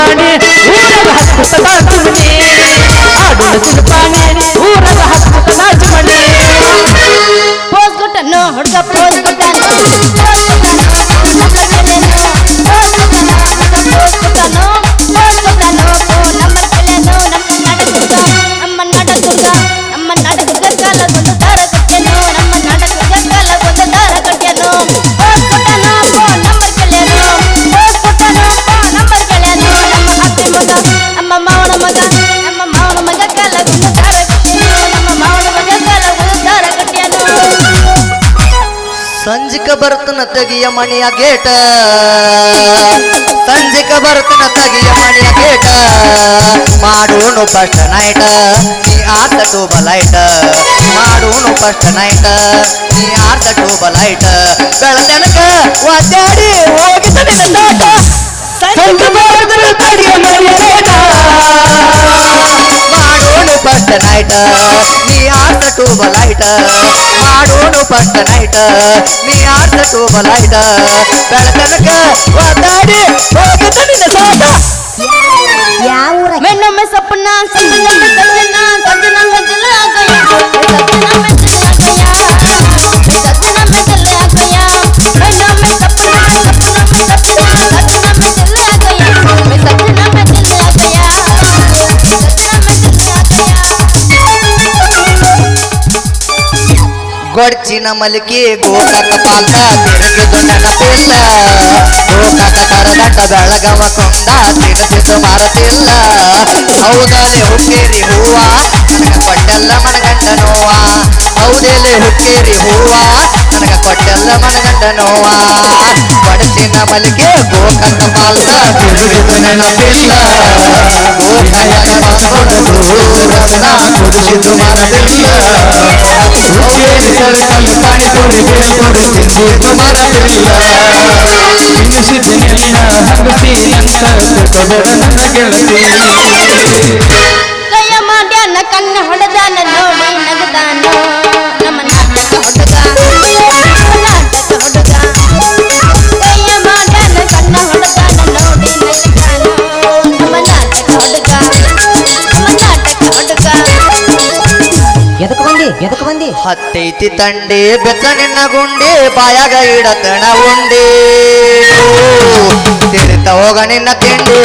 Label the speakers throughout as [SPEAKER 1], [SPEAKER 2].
[SPEAKER 1] ಮಾಡಿ
[SPEAKER 2] ಸಂಜಿಕ ಬರ್ತನ ತೆಗಿಯ ಮಣಿಯ ಗೇಟ. ಸಂಜಿಕ ಬರ್ತನ ತೆಗಿಯ ಮಣಿಯ ಗೇಟ. ಮಾಡೋನು ಫಸ್ಟ್ ನೈಟ್ ನೀ ಆತ ಟೂಬ ಲೈಟ್ ಮಾಡೋನು ಫಸ್ಟ್ ನೈಟ್ ನೀ ಆತ ಟೂಬ ಲೈಟ್ ಬೆಳದನಕ ಒದ್ದಾಡಿ ಹೋಗಿದ್ದ ನಿನ್ನ ತೋಟ ಸಂಜಿಕ ಬರ್ತನ ತೆಗಿಯ ಮಣಿಯ ಗೇಟ. ಮಾಡೋನು ಫಸ್ಟ್ ನೈಟ್ ನೀ ಆರ್ತ ಟೂಬ ಲೈಟ್ ಮಾಡೋನು ಫಸ್ಟ್ ನೈಟ ನೀ ಆರ್ತ ಟೂಬ ಲೈಟ್ ಬೆಳತನಕ ಒದ್ದಾಡಿ ಹೋಗಿದ್ದ ನಿನ್ನ ತೋಟ
[SPEAKER 3] ಯಾವ ಊರ?
[SPEAKER 1] ಮೆನ್ನೊಮ್ಮೆ
[SPEAKER 2] ಗೊಡ್ಚಿನ ಮಲಿಕೆ ಗೋಕಾಕ ಪಾಲ್ಕ ತಿರುಗಿದು ನೆನಪಿಲ್ಲ ಗೋಕಾಕ ಕರಗಂಟ ಬೆಳಗವ ಕೊಂದ ತಿರುಗಿದು ಮರತಿಲ್ಲ ಹೌದಲೆ ಹುಕ್ಕೇರಿ ಹೂವ, ನನಗ ಕೊಟ್ಟೆಲ್ಲ ಮನಗಂಡ ನೋವ. ಹೌದಲೆ ಹುಕ್ಕೇರಿ ಹೂವ, ನನಗ ಕೊಟ್ಟೆಲ್ಲ ಮನಗಂಡ ನೋವ. ಗೊಡ್ಚಿನ ಮಲಿಕೆ ಗೋಕಾಕ ಪಾಲ್ದ ತಿರುಗಿದು ನೆನಪಿಲ್ಲ ಗೋಕಾಕ ಕುಡಿಸಿದು ಮರತಿಲ್ಲ
[SPEAKER 4] ಹುಕ್ಕೇರಿ ಸರಕಲ್ಲಿ ಪಾನಿಪುರಿ ಬೇಲ್ಪುರಿ ತಿಂದಿದ್ದು ಮರವಿಲ್ಲ ತಿನ್ನಿಸಿದ್ದೆಲ್ಲ ಹಂಗಸಿ ಗೆಳತಿ
[SPEAKER 1] ಕಣ್ಣ ನಮ್ಮ ನಾಟಕ ಹುಡುಗ ನಮ್ಮ ನಾಟಕ ಹುಡುಗ ಕೈಯ ಮಾಡ್ಯಾನ ಕಣ್ಣ ಹೊಡೆದಾನ, ನೋಡಿ ನಗದಾನ. ನಮ್ಮ ನಾಟಕ ಹುಡುಗ ನಮ್ಮ ನಾಟಕ ಹುಡುಗ
[SPEAKER 3] ಎದಕ್ ಬಂದಿ? ಎದಕ್ಕೆ ಬಂದಿ?
[SPEAKER 2] ಹತ್ತೈತಿ ತಂಡೆ ಬೆಕ್ಕ ನಿನ್ನ ಗುಂಡಿ, ಬಾಯಾಗ ಇಡತಣ ಉಂಡಿ. ತಿರುತ ಹೋಗ ನಿನ್ನ ತಿಂಡಿ.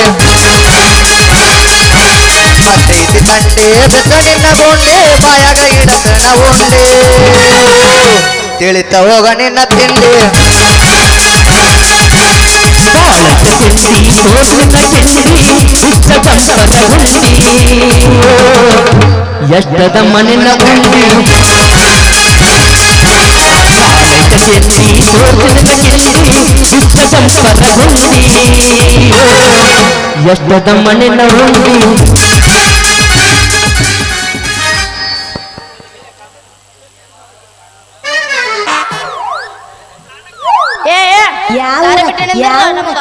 [SPEAKER 2] ಹತ್ತೈತಿ ತಂಡೆ ಬೆಕ್ಕ ನಿನ್ನ ಗುಂಡಿ, ಬಾಯಾಗ ಇಡತಣ ಉಂಡಿ. ತಿಳಿತ ಹೋಗ ನಿನ್ನ ತಿಂಡಿ.
[SPEAKER 4] ಎಷ್ಟದ ಮನಿನ ಉಂಡಿ ಬಾಳದ ತಿಂಡಿ ಸೋಸಿನ ತಿಂಡಿ ಹುಚ್ಚ ಚಂಪದ ಹುಂಡಿ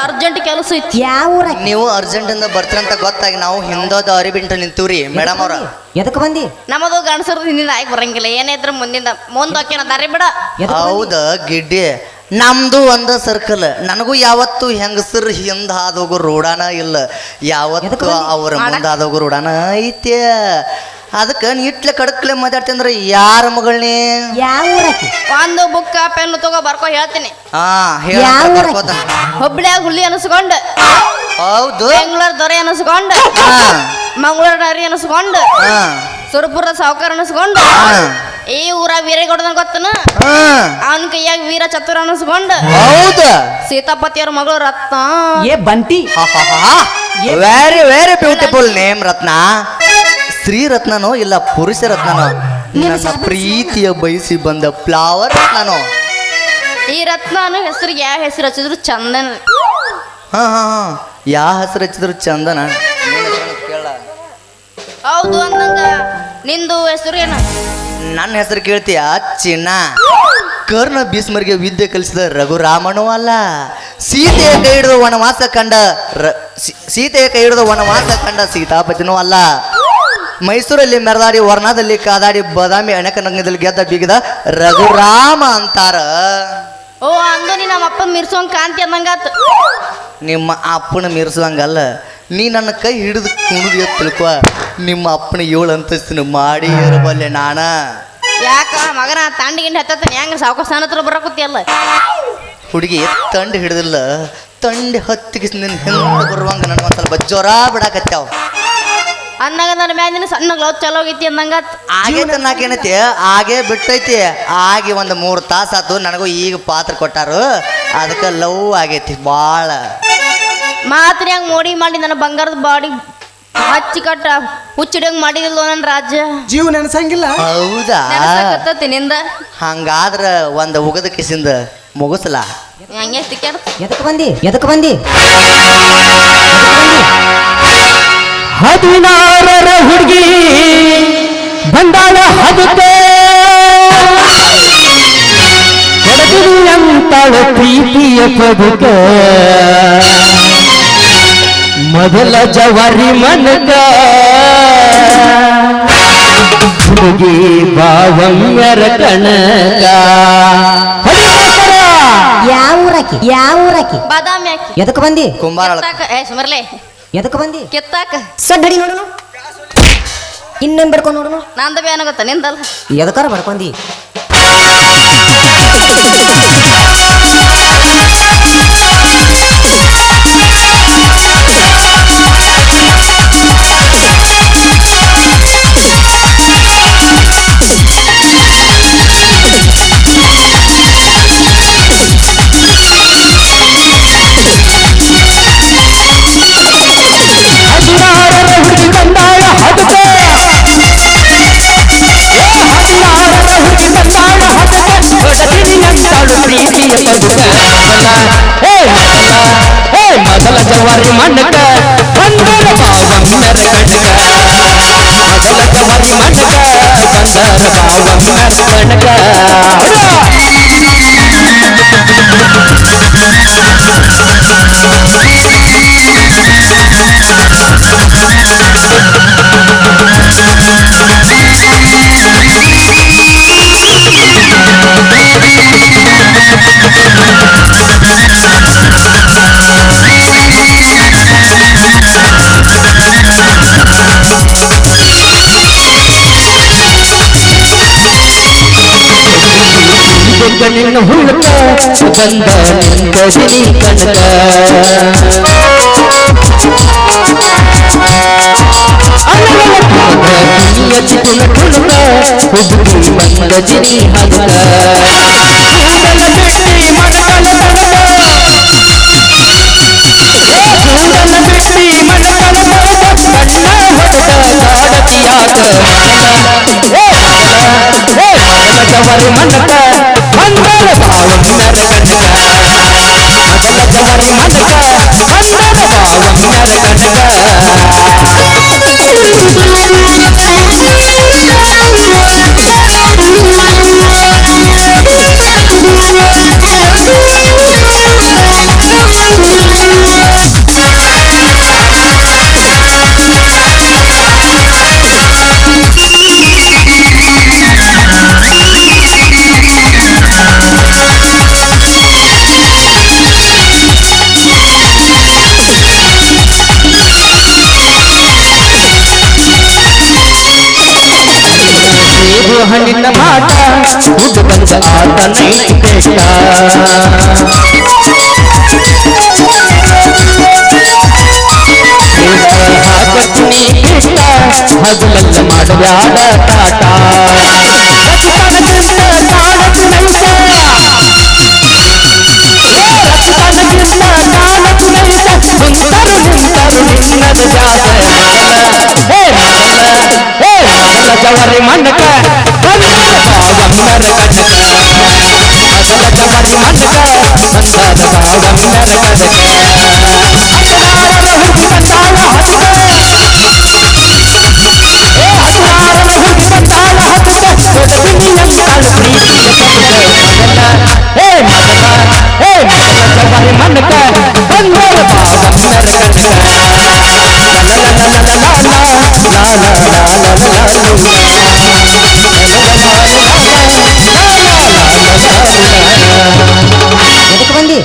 [SPEAKER 1] ಅರ್ಜೆಂಟ್ ಕೆಲಸ ಇತ್ತು.
[SPEAKER 3] ಯಾವ ಊರ
[SPEAKER 2] ನೀವು ಅರ್ಜೆಂಟಿಂದ ಬರ್ತೀರಂತ ಗೊತ್ತಾಗಿ ನಾವು ಹಿಂದೋದ ಅರಿಬಿಂಟು ನಿಂತೀವ್ರಿ ಮೇಡಮ್ ಅವ್ರ.
[SPEAKER 3] ಎದಕ್ ಬಂದಿ?
[SPEAKER 1] ನಮ್ಮದು ಗಣಸರ್ ಹಿಂದಿನ ಆಗಿ ಬರಂಗಿಲ್ಲ ಏನಿದ್ರು ಮುಂದಿಂದ ಮುಂದೆ ಹಾಕಿನ ದಾರಿ ಬಿಡ.
[SPEAKER 2] ಹೌದ ಗಿಡ್ಡಿ? ನಮ್ದು ಒಂದ ಸರ್ಕಲ್ ನನಗೂ ಯಾವತ್ತು ಹೆಂಗಸರ್ ಹಿಂದ ಹಾದೋಗು ರೂಢಾನ ಇಲ್ಲ. ಯಾವತ್ತು? ಅವ್ರ
[SPEAKER 1] ಮುಂದಾದೋಗು
[SPEAKER 2] ಮುಂದ ಹಾದೋಗು ರೂಢಾನ ಐತೆ. ಅದಕ್ಕೆ ನೀಟ್ಲೆ ಕಡಕ್ಲೆ ಮಾತಾಡ್ತೀನಿ ಯಾರ ಮಗಳನೇ
[SPEAKER 3] ಯಾವ ಊರಕಿ
[SPEAKER 1] ಒಂದು ಬುಕ್ ಪೆನ್ ತಗೋ ಬರ್ಕೋ ಹೇಳ್ತೀನಿ.
[SPEAKER 2] ಹಾ
[SPEAKER 3] ಯಾವ
[SPEAKER 1] ಹುಬ್ಳ್ಯಾಗ ಹುಲಿ ಅನಿಸ್ಕೊಂಡು.
[SPEAKER 2] ಹೌದು.
[SPEAKER 1] ಬೆಂಗಳೂರು ದೊರೆ ಅನಿಸ್ಕೊಂಡು.
[SPEAKER 2] ಹಾ.
[SPEAKER 1] ಮಂಗಳೂರು ನರಿ ಅನಿಸ್ಕೊಂಡು.
[SPEAKER 2] ಹಾ.
[SPEAKER 1] ಸುರಪುರ ಸಾವುಕಾರ ಅನಿಸ್ಕೊಂಡು.
[SPEAKER 2] ಹಾ.
[SPEAKER 1] ಈ ಊರ ವೀರಗೌಡನ ಗೊತ್ತನ?
[SPEAKER 2] ಹಾ.
[SPEAKER 1] ಅವನ ಕೈಯಾಗ ವೀರ ಚತುರ ಅನಿಸ್ಕೊಂಡು.
[SPEAKER 2] ಹೌದು.
[SPEAKER 1] ಸೀತಾಪತಿಯವ್ರ ಮಗಳು ರತ್ನ.
[SPEAKER 4] ಏ Bunty.
[SPEAKER 2] Very very beautiful name Ratna. ಸ್ತ್ರೀ ರತ್ನನೋ ಇಲ್ಲ ಪುರುಷ ರತ್ನನೋ ನನ್ನ ಪ್ರೀತಿಯ ಬಯಸಿ ಬಂದ ಫ್ಲವರ್ ರತ್ನನೋ
[SPEAKER 1] ಈ ರತ್ನನು ಹೆಸರು ಯಾವ ಹೆಸರು ಹಚ್ಚಿದ್ರು ಚಂದನ.
[SPEAKER 2] ಹಾ ಹಾ ಹಾ. ಯಾವ ಹೆಸರು ಹಚ್ಚಿದ್ರು ಚಂದನ?
[SPEAKER 1] ಹೌದು ಅಂದಂಗ ನಿಂದು ಹೆಸರು ಏನು?
[SPEAKER 2] ನನ್ನ ಹೆಸರು ಕೇಳ್ತೀಯ? ಚಿನ್ನ. ಕರ್ಣ ಭೀಷ್ಮರಿಗೆ ವಿದ್ಯೆ ಕಲಿಸಿದ ರಘುರಾಮನೂ ಅಲ್ಲ. ಸೀತೆಯ ಕೈ ಹಿಡಿದು ವನವಾಸ ಕಂಡ ರ- ಸೀತೆಯ ಕೈ ಹಿಡಿದು ವನವಾಸ ಕಂಡ ಸೀತಾಪತಿನೂ ಅಲ್ಲ. ಮೈಸೂರಲ್ಲಿ ಮೆರೆದಾಡಿ ವರ್ಣದಲ್ಲಿ ಕಾದಾಡಿ ಬದಾಮಿ ಅಣಕನಂಗದಲ್ಲಿ ಗೆದ್ದ ಬೀಗದ ರಘುರಾಮ ಅಂತಾರ.
[SPEAKER 1] ಓ ಅಂದು ನೀ ನಮ್ಮ ಅಪ್ಪ ಮಿರ್ಸೋಂಗ್ ಕಾಂತಿ ಅಂದಂಗಾತು.
[SPEAKER 2] ನಿಮ್ಮ ಅಪ್ಪನ ಮೀರಿಸುವಂಗಲ್ಲ ನೀ ನನ್ನ ಕೈ ಹಿಡಿದು ಕುಣಿದು ತಿಳ್ಕೊ. ನಿಮ್ಮ ಅಪ್ಪನ ಏಳು ಅಂತಸ್ತಿನ ಮಾಡಿ ಇರಬಲ್ಲೆ ನಾನ.
[SPEAKER 1] ಯಾಕ ಮಗನ ತಂಡಿಗಿಂಡ ಹತ್ತತ್ತಾನೆ ಹೆಂಗ ಸಾವುಕಾಸ ಹತ್ರ ಬರಕುತ್ತಿಯಲ್ಲ
[SPEAKER 2] ಹುಡುಗಿ ತಂಡ ಹಿಡಿದಿಲ್ಲ ತಂಡಿ ಹತ್ತಿಗೆ ನಿನ್ನ ಹಿಂದೆ ಬರುವಂಗ ನನಗೆ ಸ್ವಲ್ಪ ಜ್ವರ ಬಿಡಾಕತ್ಯಾವ.
[SPEAKER 1] ಅಂದಾಗ ನನ್ನ ಮ್ಯಾಲಿನ ಸಣ್ಣ ಗ್ಲೌಸ್ ಚಲೋ ಆಗೈತಿ ಅಂದಂಗ
[SPEAKER 2] ಆಗೈತೆ ನಾಕೇನೈತಿ ಆಗೇ ಬಿಟ್ಟೈತಿ. ಆಗಿ ಒಂದು ಮೂರು ತಾಸು ಆತು. ನನಗೂ ಈಗ ಪಾತ್ರ ಕೊಟ್ಟಾರು. ಅದಕ್ಕೆ ಲವ್ ಆಗೈತಿ ಭಾಳ
[SPEAKER 1] ಮಾತ್ರ ಹಂಗೆ ಮೋಡಿ ಮಾಡಿ ನನ್ನ ಬಂಗಾರದ ಬಾಡಿ ಹಚ್ಚಿ ಕಟ್ಟ ಹುಚ್ಚಿಡಂಗ್ ಮಾಡಿದಿಲ್ಲ ನನ್ನ ರಾಜ್ಯ
[SPEAKER 3] ಜೀವ ನೆನಸಂಗಿಲ್ಲ?
[SPEAKER 2] ಹೌದಾ?
[SPEAKER 1] ನೆನಸಾಕತ್ತತಿ ನಿಂದ?
[SPEAKER 2] ಹಂಗಾದ್ರ ಒಂದು ಉಗದ ಕಿಸಿಂದ ಮುಗಸಲ?
[SPEAKER 1] ಹಂಗೆ ತಿಕ್ಕಾಡ
[SPEAKER 5] ಎದಕ್ ಬಂದಿ? ಎದಕ್ ಬಂದಿ?
[SPEAKER 3] ಹದಿನಾರರ ಹುಡುಗಿ ಬಂದಾಳ ಹೊಡೆದಿನಿ ಅಂತಾಳ ಪ್ರೀತಿಯ ಬದುಕ. ಮೊದಲ ಜವಾರಿ ಮನಕ. ಹುಡುಗಿ ಬಾವಂಗರ ಕಣಕ ಹೊಡಿತಾರ.
[SPEAKER 5] ಯಾವ ಊರಾಕಿ ಯಾವ ಊರಾಕಿ
[SPEAKER 1] ಬಾದಾಮಿ ಹಾಕಿ
[SPEAKER 5] ಎದಕ್ ಬಂದಿ
[SPEAKER 2] ಕುಂಬಾರ
[SPEAKER 1] ಸುಮರ್ಲೆ.
[SPEAKER 5] ಎದಕ್ ಬಂದಿ?
[SPEAKER 1] ಕೆತ್ತಾಕ?
[SPEAKER 5] ಸಡ್ಡಿ ನೋಡೋಣ ಇನ್ನೇನ್ ಬಡ್ಕೊಂಡು ನೋಡೋಣ
[SPEAKER 1] ನಂದ ಬಿ ಏನಾಗತ್ತ ನಿಂದಲ್ಲ?
[SPEAKER 5] ಎದಕ್ಕಾರ ಬಡ್ಕೊಂಡಿ
[SPEAKER 3] ದುರ್ಗ ನಿನ್ನ ಹುಡುಕ ಸುಗಂಧ ಕನಕ ಬಂದದಿನಿ ಹದಕ ಕೂದಲ ಬಿಟ್ಟಿ ಮೊದಲ ಹೇ ಮೊದಲ ಜವರಿ ಮಣ್ಣಕ ಬಂದರ ಬಾವಮ್ಮರ ಕಟಕ ಮೊದಲ ಜವರಿ ಮಣ್ಣಕ ಬಂದರ ಬಾವಮ್ಮರ ಕಟಕ ಹದಿನಾರರ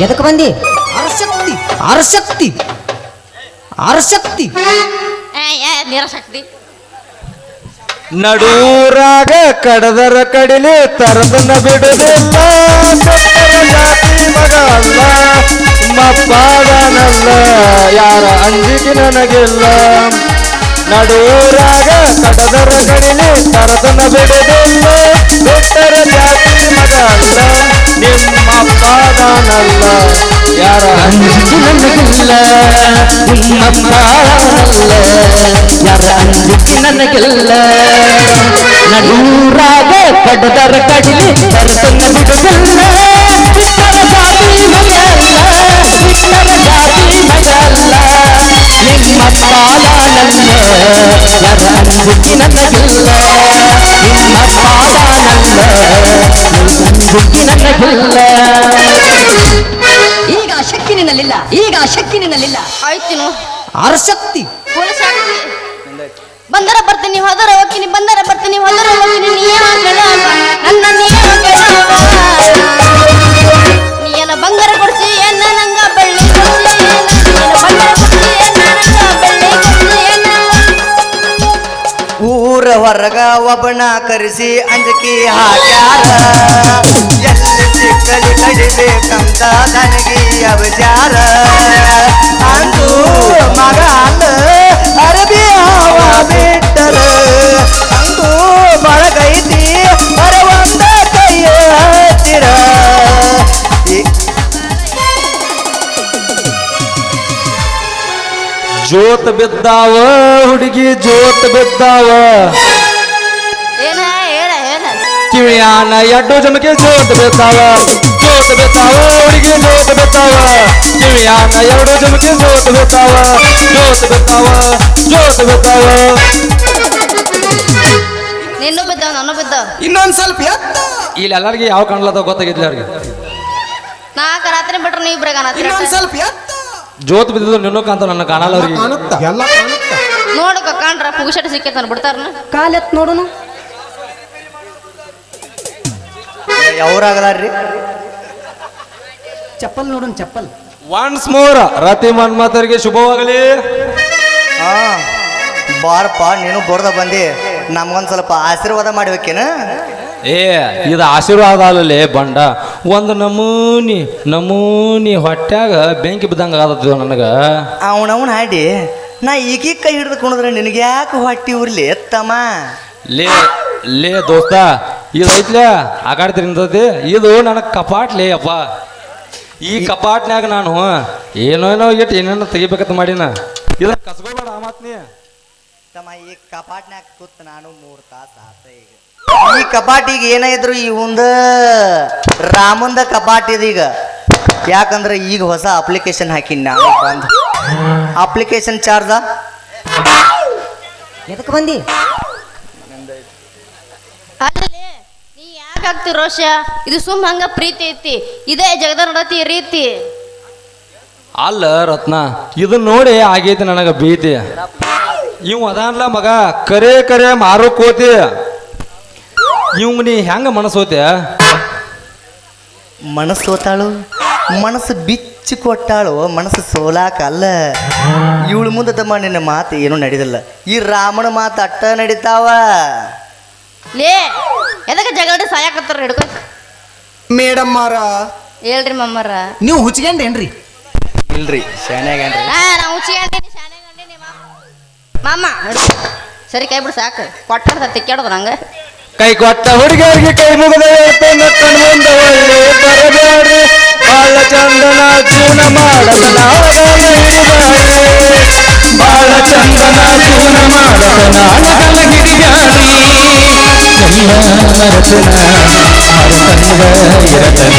[SPEAKER 5] ಎದಕ್ ಬಂದಿ? ಅರಶಕ್ತಿ. ಅರಶಕ್ತಿ. ಅರಶಕ್ತಿ.
[SPEAKER 6] ಆರಶಕ್ತಿ
[SPEAKER 1] ಏ ಏ ನಿರಶಕ್ತಿ.
[SPEAKER 6] ನಡೂರಾಗ ಕಡದರ ಕಡಿಲಿ ತರದನ್ನ ಬಿಡುದಿಲ್ಲ. ಬೆಟ್ಟದ ಜಾತಿ ಮಗ ಅಲ್ಲ ಮಪ್ಪಾದನಲ್ಲ ಯಾರ ಅಂಜಿಕೆ ನನಗಿಲ್ಲ. ನಡೂರಾಗ ಕಡದರ ಕಡಿಲಿ ತರದನ್ನ ಬಿಡುದಿಲ್ಲ. ಬೆಟ್ಟರ ಜಾತಿ ಮಗ ಅಲ್ಲ ನಿಮ್ಮಪ್ಪಾದನಲ್ಲ ಯಾರ ಅಂಜಿಕೆ ನನಗಿಲ್ಲ ನಿಮ್ಮಪ್ಪಾದನಲ್ಲ ಯಾರ ಅಂಜಿಕೆ ನನಗಿಲ್ಲ ನಡೂರಾಗ ಕಡದರ ಕಡಿಲಿ ತರತನ್ನ ಬಿಡುದಿಲ್ಲ ಬಿಟ್ಟರ ಜಾತಿ ಮಗಲ್ಲ ಬಿಟ್ಟರ ಜಾತಿ ಮಗಲ್ಲ ನಿಮ್ಮ ಪಾದಾನಲ್ಲ ಯಾರ ಅಂಜಿಕೆ ನನಗಿಲ್ಲ ನಿಮ್ಮ ಪಾದಾನಲ್ಲ ನನಗಿಲ್ಲ
[SPEAKER 3] ಈಗ ಶಕ್ತಿ ನಿನ್ನಲ್ಲಿಲ್ಲ ಈಗ ಶಕ್ತಿ ನಿನ್ನಲ್ಲಿಲ್ಲ
[SPEAKER 1] ಆಯ್ತಿನು
[SPEAKER 6] ಆರಶಕ್ತಿ
[SPEAKER 1] ಫುಲ್ ಶಕ್ತಿ ಬಂದರ ಬರ್ತೀನಿ ಹೋದರ ಹೋಗ್ತೀನಿ ಬಂದರ ಬರ್ತೀನಿ ಹೋದರ ಹೋಗ್ತೀನಿ ನೀಯ ಕೇಳವ
[SPEAKER 2] ಹೊರಗ ಒಬ್ಬನ ಕರೆಸಿ ಅಂಜಿಕೆ ಹಾಕ್ಯಾರ. ಎಲ್ಲಿ ಸಿಕ್ಕಲಿ ಕಡಿಬೇಕಂತ ನನಗೆ ಅವಜಾರ ಅಂದು ಮಗ ಅಲ್ಲ ಅರಬಿ ಹವ ಬಿಟ್ಟರ. ಅಂದು ಬಳಗೈತಿ ಬರವಂದ ಕೈಯ ಹತ್ತಿರ.
[SPEAKER 6] ಜೋತ್ ಬಿದ್ದಾವ, ಹುಡುಗಿ ಜೋತ ಬಿದ್ದಾವ. ಕಿವಿಯಾನ ಎಡ್ಡು ಜಮಕ್ಕೆ ಜೋತ್ ಬಿದ್ದಾವ ಜೋತ್ ಬಿದ್ದಾವ ಹುಡುಗಿ ಜೋತ್ ಬಿದ್ದಾವ ಕಿವಿಯಾನ ಎರಡು ಜಮಕ್ಕೆ ಜೋತ್ ಬಿದ್ದಾವ ಜೋತ್ ಬಿದ್ದಾವ ಜೋತ್ ಬಿದ್ದಾವ
[SPEAKER 1] ನಿನ್ನೂ ಬಿದ್ದಾವ ನಾನು ಬಿದ್ದಾವ
[SPEAKER 7] ಇನ್ನೊಂದ್ ಸ್ವಲ್ಪ ಎತ್ತ.
[SPEAKER 6] ಇಲ್ಲಿ ಎಲ್ಲರಿಗೆ ಯಾವ ಕಾಣಲದ ಗೊತ್ತಾಗಿದ್ಲಿ ಅವ್ರಿಗೆ.
[SPEAKER 1] ನಾಲ್ಕ ರಾತ್ರಿ ಬಿಟ್ರೆ ನೀವು ಇಬ್ರಾಗ
[SPEAKER 7] ಇನ್ನೊಂದ್ ಸ್ವಲ್ಪ ಎತ್ತ.
[SPEAKER 6] ಜೋತ್ ಬಿದ್ದಿದ್ದು ನಿನ್ನೂ ಕಾಂತ ನನ್ನ ಕಾಣಲ್ಲ ಅವ್ರಿಗೆ.
[SPEAKER 7] ಕಾಣುತ್ತ? ಎಲ್ಲ ಕಾಣುತ್ತ?
[SPEAKER 1] ನೋಡಕ ಕಾಣ್ರ ಪುಗುಶಟ ಸಿಕ್ಕೈತೆ ಬಿಡ್ತಾರನ
[SPEAKER 3] ಕಾಲೆತ್ ನೋಡುನು?
[SPEAKER 2] ಯಾವ್ರಾಗಲಾರ್ರಿ?
[SPEAKER 3] ಚಪ್ಪಲ್ ನೋಡೋಣ ಚಪ್ಪಲ್.
[SPEAKER 6] ಒನ್ಸ್ ಮೋರ್ ರತಿ ಮನ್ಮಥರಿಗೆ ಶುಭವಾಗಲಿ.
[SPEAKER 2] ಹಾ ಬಾರಪ್ಪ ನೀನು ಬೋರ್ದ ಬಂದಿ. ನಮ್ಗೊಂದ್ ಸ್ವಲ್ಪ ಆಶೀರ್ವಾದ ಮಾಡ್ಬೇಕೇನ?
[SPEAKER 6] ಏ ಇದು ಆಶೀರ್ವಾದ ಅಲ್ಲಲೇ ಬಂಡ. ಒಂದು ನಮೂನಿ ನಮೂನಿ ಹೊಟ್ಯಾಗ ಬೆಂಕಿ ಬಿದ್ದಂಗ ಆಗತ್ತದ ನನಗ?
[SPEAKER 2] ಅವನವನ್ ಹಾಡಿ ನಾ ಈಗೀಗ ಕೈ ಹಿಡಿದು ಕುಣಿದ್ರೆ ನಿನಗೆ ಯಾಕೆ ಹೊಟ್ಟಿ ಉರ್ಲಿ ಎತ್ತಮ್ಮ?
[SPEAKER 6] ಲೇ ಲೇ ದೋಸ್ತ ಇದು ಐತ್ಲೇ? ಆ ಕಡೆ ಇದು ನನಗೆ ಕಪಾಟ್ಲೇ ಅಪ್ಪ ಈ ಕಪಾಟ್ನ್ಯಾಗ ನಾನು ಏನೋ ಇಟ್ಟು ಏನೇನೋ ತೆಗಿಬೇಕಂತ ಮಾಡಿನ. ಇದನ್ನ ಕಸ್ಕೋಬೇಡ ಆ ನೀ.
[SPEAKER 2] ತಮ್ಮ ಈ ಕಪಾಟ್ನ್ಯಾಗ ಕೂತ್ ನಾನು ಮೂರು ತಾಸ ಆತ ಈಗ. ಈ ಕಪಾಟಿಗೆ ಏನ ಇದ್ರು ಈ ಒಂದ ರಾಮಂದ ಕಪಾಟ್ ಇದೀಗ ಈಗ. ಯಾಕಂದ್ರೆ ಈಗ ಹೊಸ ಅಪ್ಲಿಕೇಶನ್ ಹಾಕಿನಿ ನಾನು ಬಂದು. ಅಪ್ಲಿಕೇಶನ್ ಚಾರ್ಜ?
[SPEAKER 3] ಎದಕ್ಕೆ ಬಂದಿ?
[SPEAKER 1] ಅಲ್ಲೇ ಯಾಕೆ ಆಗ್ತಿ ರೋಷ? ಇದು ಸುಮ್ ಹಂಗ ಪ್ರೀತಿ ಐತಿ. ಇದೇ ಜಗದ ನಡತಿ ರೀತಿ.
[SPEAKER 6] ಅಲ್ಲ ರತ್ನ ಇದನ್ನ ನೋಡಿ ಆಗೈತಿ ನನಗೆ ಭೀತಿ. ಇವ್ ಅದಾನ್ಲ ಮಗ ಕರೆ ಕರೆ ಮಾರೋಕೋತಿ. ಇವ್ ನೀ ಹೆಂಗ ಮನಸ್ಸೋತೆ
[SPEAKER 2] ಮನಸ್ಸು ಸೋತಾಳು ಮನಸ್ಸು ಬಿಚ್ಚಿ ಕೊಟ್ಟಾಳು ಮನಸ್ಸು ಸೋಲಾಕ ಅಲ್ಲ ಇವಳು ಮುಂದೆ ತಮ್ಮ ನಿನ್ನ ಮಾತು ಏನೂ ನಡೆದಿಲ್ಲ. ಈ ರಾಮನ ಮಾತು ಅಟ್ಟ ನಡೀತಾವ.
[SPEAKER 1] ಲೇ ಎದಕ್ಕೆ ಜಗಳ ಸಾಯಕತ್ತಾರ ಹಿಡ್ಕೊ?
[SPEAKER 7] ಮೇಡಮ್ ಮಾರ
[SPEAKER 1] ಹೇಳ್ರಿ ಮಮ್ಮರ
[SPEAKER 7] ನೀವು ಹುಚ್ಕೊಂಡೇನ್ರಿ
[SPEAKER 2] ಇಲ್ರಿ ಶಾನ್ಯಾಗೇನ್ರಿ
[SPEAKER 1] ಹಾ ನಾ ಹುಚ್ಚಿಗಂಡೀನಿ ಶಾನ್ಯಾಗಂಡೇನಿ ಗಂಡೀನಿ ಮಾಮ ಹಿಡ್ಕೊ. ಸರಿ ಕೈ ಬಿಡು ಸಾಕು. ಕೊಟ್ಟಾಡ್ದ ತಿಕ್ಕಾಡೋದು ನಂಗೆ.
[SPEAKER 6] ಕೈ ಕೊಟ್ಟ ಹುಡುಗಿಯರಿಗೆ ಕೈ ಮುಗಿದ ಹೇಳ್ತೇನೆ ಕಣ್ಮುಂದ ಒಳ್ಳೆ ಬರಬೇಡ್ರಿ. ಬಾಳ ಚಂದನ ಜೀವನ ಮಾಡದ ನಾವದಾನ ಹಿಡಿದಾಡಿ ಎಲ್ಲ ಮರತನ ಮರತನದ ಇರತನ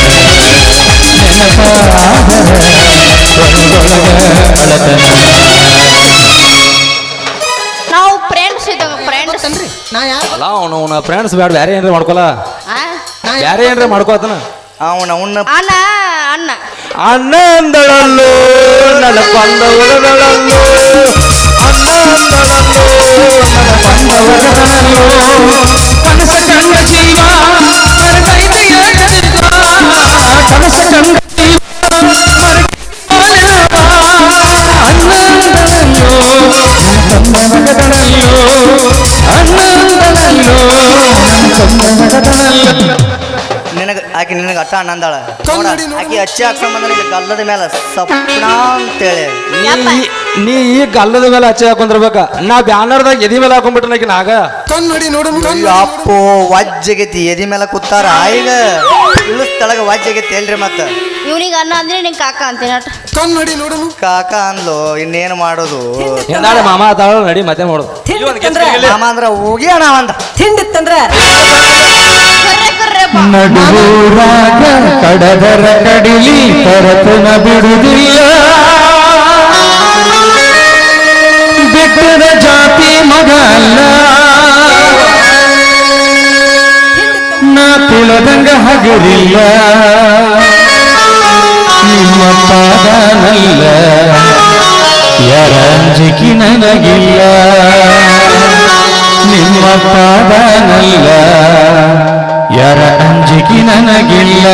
[SPEAKER 6] ನೆನಪಾದರ ಒಂದೊಳಗ ಅಳತನ
[SPEAKER 1] ನಾವು ಫ್ರೆಂಡ್ಸ್ ಇದ್ದಾವ ಫ್ರೆಂಡ್ಸ್
[SPEAKER 7] ಅನ್ರಿ ನಾ ಯಾರು?
[SPEAKER 6] ಅಲ್ಲ ಅವನು ಅವನ ಫ್ರೆಂಡ್ಸ್ ಬೇಡ ಬೇರೆ ಏನ್ರಿ ಮಾಡ್ಕೊಲ್ಲ
[SPEAKER 1] ಆ?
[SPEAKER 6] ಬೇರೆ ಏನ್ರಿ ಮಾಡ್ಕೋತನ.
[SPEAKER 2] ಅವನ ಅವನ್ನ
[SPEAKER 1] ಅಣ್ಣ ಅಣ್ಣ.
[SPEAKER 6] ಅಣ್ಣ ಅಂದಳಲ್ಲೋ ನನ್ನ ಬಂದವರದಳಲ್ಲೋ ಅಣ್ಣ ಅಂದಳಲ್ಲೋ ನನ್ನ ಬಂದವರದಳಲ್ಲೋ ಕನಸ ಕಂಡ ನಿನಗ ಆಕೆ ನಿನಗ
[SPEAKER 2] ಅಟ್ಟ ಅನ್ನಂದಾಳ. ಆಕೆ ಹಚ್ಚಿ ಹಾಕೊಂಡ್ ಬಂದ್ರೆ ಗಲ್ಲದ ಮೇಲೆ ಸಪ್ನ ಅಂತೇಳಿ.
[SPEAKER 4] ನೀ ಈ ಗಲ್ಲದ ಮೇಲೆ ಹಚ್ಚಿ ಹಾಕೊಂಡ್ರಬೇಕ. ನಾ ಬ್ಯಾನರ್ದಾಗ ಎದಿ ಮೇಲೆ ಹಾಕೊಂಡ್ಬಿಟ್ರೆ ಆಕೆ ನಾಗ
[SPEAKER 7] ನೋಡಿ ನೋಡು
[SPEAKER 2] ಅಪ್ಪೋ ವಜ್ಜಗೈತಿ ಎದಿ ಮೇಲೆ ಕೂತಾರ. ಈಗ ಇಳಿಸ್ತಳಗ ವಜ್ಜಗೈತಿ ಹೇಳ್ರಿ ಮತ್ತ.
[SPEAKER 1] ಇವನಿಗೆ ಅನ್ನ ಅಂದ್ರೆ ನಿಂಗೆ ಕಾಕ ಅಂತೀನಿ ಅಟ್
[SPEAKER 7] ಕನ್ನಡಿ ನೋಡು
[SPEAKER 2] ಕಾಕ ಅಂದ್ಲು ಇನ್ನೇನು ಮಾಡೋದು?
[SPEAKER 4] ಹಿಂದಾಳೆ ಮಾಮ ಅದಾಳ ನಡಿ ಮತ್ತೆ ಮಾಡೋದು.
[SPEAKER 2] ಮಾಮ ಅಂದ್ರ ಹೋಗಿ ಅಣ್ಣ ಅಂದ
[SPEAKER 3] ತಿಂಡಿತ್ತಂದ್ರ
[SPEAKER 4] ನಡುವೂರಾಗ ಕಡದರ ಕಡಿಲಿ ತರತನ ಬಿಡುವುದಿಲ್ಲ ಬಿಟ್ಟದ ಜಾತಿ ತಿಳಿದಂಗ ಹಗರಿಲ್ಲ. ನಿಮ್ಮ ಪಾದನಲ್ಲ. ಯರಂಜಿಕಿ ನನಗಿಲ್ಲ. ನಿಮ್ಮ ಪಾದನಲ್ಲ. ಯಾರ ಅಂಜಿಕಿ ನನಗಿಲ್ಲ.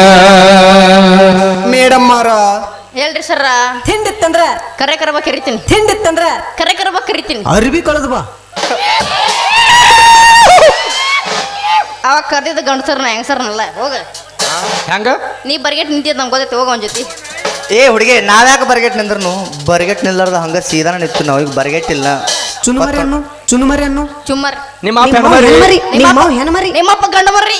[SPEAKER 7] ಮೇಡಮ್ ಮಾರ
[SPEAKER 1] ಹೇಳ್ರಿ ಸರ
[SPEAKER 3] ತಿಂಡಿತ್ತಂದ್ರ
[SPEAKER 1] ಕರೆ ಕರಬ ಕರಿತೀನಿ.
[SPEAKER 3] ತಿಂಡಿತ್ತಂದ್ರ
[SPEAKER 1] ಕರೆ ಕರಬ ಕರಿತೀನಿ.
[SPEAKER 7] ಅರ್ಬಿ ಕಳೆದು ಬಾ.
[SPEAKER 1] ಅವಾಗ ಕರ್ದಿದ್ದ ಗಂಡಸರ್ನ ಹೆಂಗಸರ್ನಲ್ಲ ಹೋಗ.
[SPEAKER 4] ಹೆಂಗ?
[SPEAKER 1] ನೀ ಬರ್ಗೆಟ್ ನಿಂತಿದ್ ನಮ್ಗೆ ಗೊತ್ತೈತಿ ಹೋಗ ಅವನ ಜೊತೆ.
[SPEAKER 2] ಏ ಹುಡುಗಿ ನಾವ್ಯಾಕೆ ಬರ್ಗೆಟ್ ನಿಂದ್ರನು? ಬರ್ಗೆಟ್ ನಿಲ್ಲಾರ್ದ ಹಂಗ ಸೀದಾನ ನಿಂತು ನಾವು ಈಗ ಬರ್ಗೆಟ್ ಇಲ್ಲ.
[SPEAKER 7] ಚುನುಮರಿ ಅನ್ನು ಚುನುಮರಿ ಅನ್ನು.
[SPEAKER 1] ಚುಮ್ಮರ್
[SPEAKER 4] ನಿಮ್ಮ ಅಪ್ಪ ಹೆಣ್ಮರಿ?
[SPEAKER 3] ನಿಮ್ಮ ಹೆಣ್ಮರಿ.
[SPEAKER 1] ನಿಮ್ಮಪ್ಪ ಗಂಡ ಬರ್ರಿ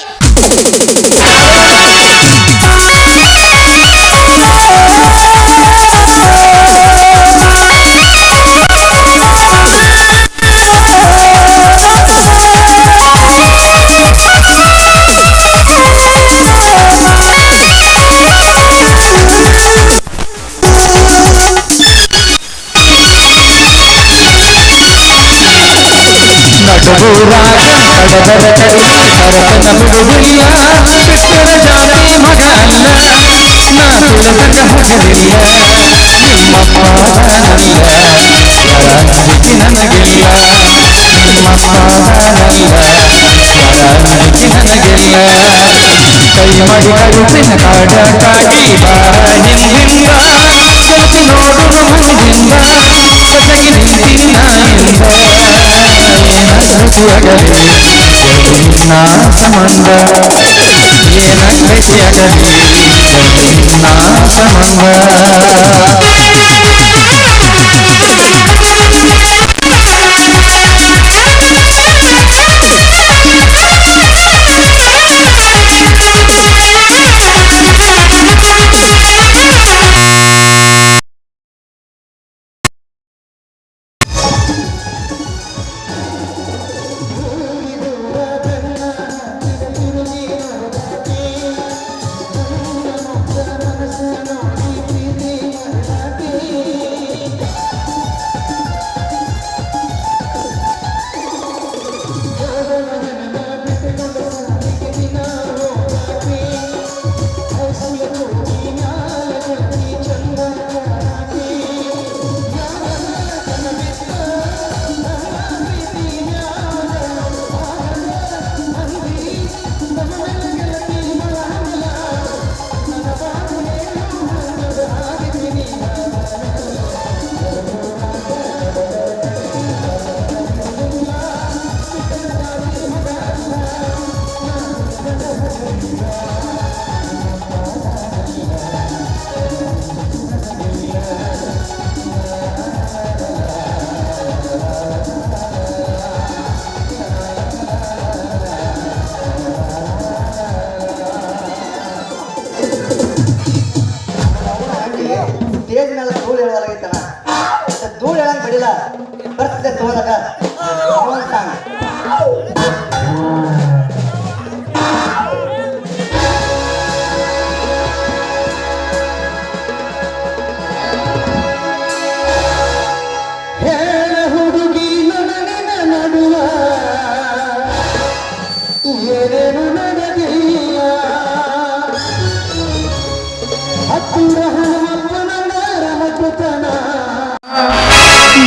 [SPEAKER 4] ನಡುವೂರಾಗ ಕಡದರ ಕಡಿಲಿ ತರತನ ಬಿಡುವುದಿಲ್ಲ ಬಿಟ್ಟದ ಜಾತಿ ಮಗ ಅಲ್ಲ ನಾ ತಿಳಿದಂಗ ಹಗರಿಲ್ಲ ನಿಮ್ಮ ಪಾದನಲ್ಲ ಯಾರ ಅಂಜಿಕಿ ನನಗಿಲ್ಲ ನಿಮ್ಮ ಪಾದನಲ್ಲ ಯಾರ ಅಂಜಿಕಿ ನನಗಿಲ್ಲ ಕೈ ಮಾಡಿ ಕರುಸಿನ ಕಾಡ ಕಾಟಿ ಬಾರ ಹಿಂದಿಂದ ಸ್ವಲ್ಪ ನೋಡು ಮುಂದಿಂದ ಹೊಸಗಿ ನಿಂತಿನ ಏನಗಲಿ ನಾ ಸಂಬಂಧ ಏನಗಲಿ ನಾ ಸಂಬಂಧ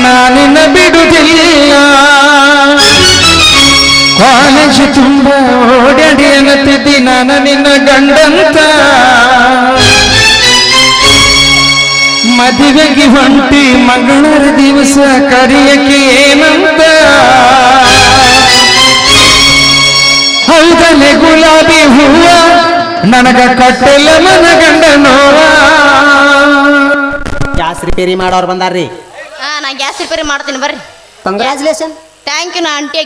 [SPEAKER 4] ನಾನಿನ್ನ ಬಿಡುವುದಿಲ್ಲ ಕಾಲೇಜ್ ತುಂಬ ಓಡಾಡಿ ಅನ್ನತಿದ್ದಿ ನಾನು ನಿನ್ನ ಗಂಡಂತ. ಮದುವೆಗೆ ಹೊಂಟಿ ಮಗಳರ ದಿವಸ ಕರಿಯಕ್ಕೆ ಏನಂತ. ಹೌದಲೆ ಗುಲಾಬಿ ಹೂವ. ನನಗ ಕಟ್ಟಿಲ್ಲ ಮನ ಗಂಡ ನೋವ
[SPEAKER 7] ಗ್ಯಾಸ್ ರಿಪೇರಿ ಮಾಡೋರು ಬಂದಾರ್ರಿ.
[SPEAKER 1] ಹಾ ನಾ ಗ್ಯಾಸ್ ರಿಪೇರಿ ಮಾಡ್ತೀನಿ ಬರ್ರಿ.
[SPEAKER 3] ಕಂಗ್ರ್ಯಾಚುಲೇಷನ್
[SPEAKER 1] ಥ್ಯಾಂಕ್ ಯು ನಾ ಆಂಟಿ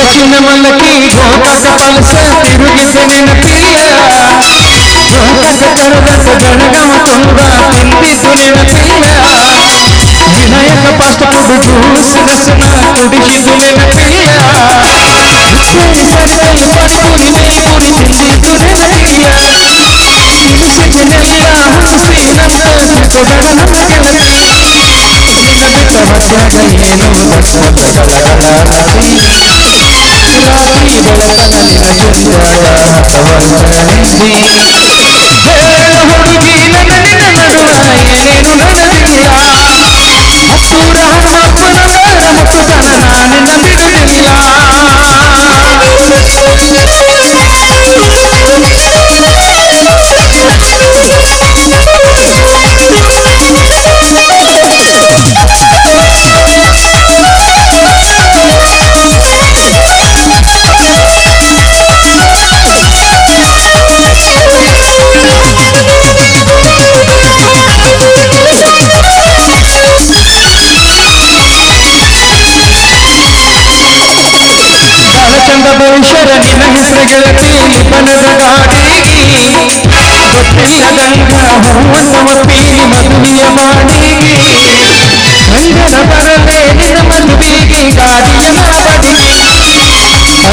[SPEAKER 4] ಕಡಚಿನ ಮಲ್ಲಕಿ ಗೋಕಾಕ ಪಲ್ಸ ತಿರುಗಿದ ನೆನಪಿಲ್ಲ ಗೋಕಾಕ ಕಡದಂತ ಬೆಳಗಾವ ತುಂಬ ತಿಂದಿದ್ದು ನೆನಪಿಲ್ಲ ವಿನಾಯಕ ಪಾಸ್ಟ್ ಫುಡ್ ಜ್ಯೂಸ್ ರಸನ ಕುಡಿಸಿದ್ದು ನೆನಪಿಲ್ಲ ಉಪ್ಪೇರಿ ಸರಿಸಲು ಪಾನಿಪುರಿ ಮೇಲ್ಪುರಿ ತಿಂದಿದ್ದು ನೆನಪಿಲ್ಲ ತಿನಿಸಿದನೆಲ್ಲ ಹುಣಸಿ ನಂತ ಸಿಗುಗಡ ನನ್ನ ಗೆಳತಿ ನಿನ್ನ ಬಿಟ್ಟ ಮಧ್ಯಾಗ ಏನು ರಾತ್ರಿ ಬೆಳಕನ ನಿನ್ನ ಚುಂಬಾಡ ಹವನಿಸಿ ಹೇಳ ಹುಡುಗಿ ನನ್ನ ನಿನ್ನ ನಡುವ ಏನೇನು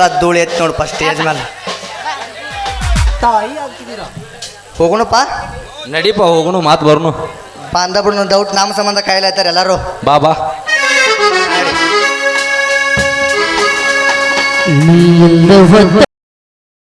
[SPEAKER 2] ಸಲ ಧೂಳು ಎತ್ ನೋಡು ಫಸ್ಟ್ ಸ್ಟೇಜ್ ಮೇಲೆ
[SPEAKER 7] ತಾಯಿ ಆಗ್ತಿದ್ದೀರಾ?
[SPEAKER 2] ಹೋಗೋಣಪ್ಪ.
[SPEAKER 4] ನಡೀಪ ಹೋಗುನು ಮಾತು ಬರ್ನು
[SPEAKER 2] ಅಂದ ಬಿಡು ಡೌಟ್ ನಮ್ಮ ಸಂಬಂಧ ಕಾಯಿಲೆ ಆಯ್ತಾರೆ ಎಲ್ಲರೂ.
[SPEAKER 4] ಬಾ ಬಾ.
[SPEAKER 1] ನೀ